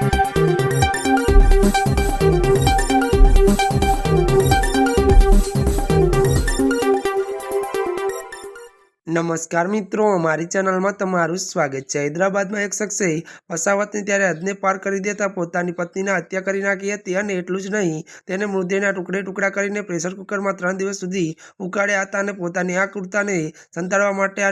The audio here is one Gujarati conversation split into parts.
Thank you. નમસ્કાર મિત્રો, અમારી ચેનલમાં તમારું સ્વાગત છે. હૈદરાબાદમાં એક શખ્સે વસાવતની ત્યારે હદને પાર કરી દેતા પોતાની પત્નીને હત્યા કરી નાખી હતી અને એટલું જ નહીં, તેને મૃતદેહના ટુકડે ટુકડા કરીને પ્રેશર કુકરમાં ત્રણ દિવસ સુધી ઉકાળ્યા હતા અને પોતાની આ કૃતાને સંતાડવા માટે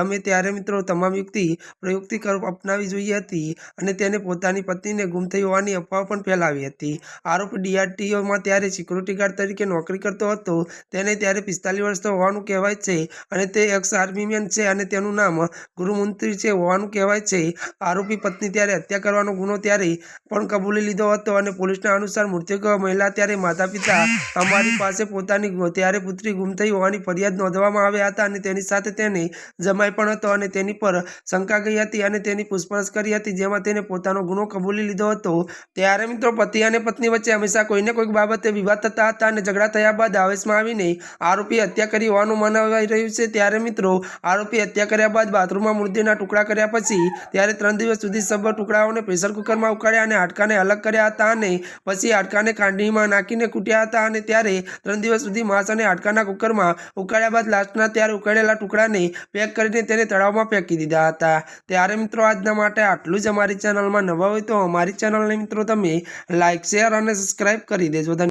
દમે ત્યારે મિત્રો તમામ યુક્તિ પ્રયુક્તિ અપનાવી જોઈએ હતી અને તેને પોતાની પત્નીને ગુમ થઈ હોવાની અફવા પણ ફેલાવી હતી. આરોપી ડીઆરટીઓમાં ત્યારે સિક્યુરિટી ગાર્ડ તરીકે નોકરી કરતો હતો. તેને ત્યારે પિસ્તાલીસ વર્ષનો હોવાનું કહેવાય છે અને તે આર્મીમેન છે અને તેનું નામ ગુરુમંત્રી છે હોવાનું કહેવાય છે. આરોપી પત્ની ત્યારે હત્યા કરવાનો ગુનો ત્યારે પણ કબૂલી લીધો હતો અને પોલીસના અનુસાર મૃતક મહિલા ત્યારે માતા પિતા અમારી પાસે પોતાની ત્યારે પુત્રી ગુમ થઈ હોવાની ફરિયાદ નોંધવામાં આવ્યા હતા અને તેની સાથે તેને જમાઈ પણ હતો અને તેની પર શંકા ગઈ હતી અને તેની પૂછપરછ કરી હતી જેમાં તેને પોતાનો ગુનો કબૂલી લીધો હતો. ત્યારે મિત્રો પતિ અને પત્ની વચ્ચે હંમેશા કોઈને કોઈક બાબતે વિવાદ થતા હતા અને ઝઘડા થયા બાદ આવેશમાં આવીને આરોપી હત્યા કરી હોવાનું મનાવાઈ રહ્યું છે. ત્યારે મિત્રો આરોપી હત્યા કર્યા બાદ બાથરૂમમાં મૃતદેહના ટુકડા કર્યા પછી ત્યારે ત્રણ દિવસ સુધી સબ ટુકડાઓને પ્રેશર કુકરમાં ઉકાળ્યા અને હાડકાને અલગ કર્યા હતા અને પછી હાડકાને કાંડીમાં નાખીને કૂટ્યા હતા અને ત્યારે ત્રણ દિવસ સુધી માંસ અને હાડકાના કુકરમાં ઉકાળ્યા બાદ લાસ્ટના ત્યારે ઉકાળેલા ટુકડાને પેક કરીને તેને તળાવમાં ફેંકી દીધા હતા. ત્યારે મિત્રો, આજના માટે આટલું જ અમારી ચેનલમાં નવા હોય તો અમારી ચેનલને મિત્રો, તમે લાઇક શેર અને સબસ્ક્રાઈબ કરી દેજો.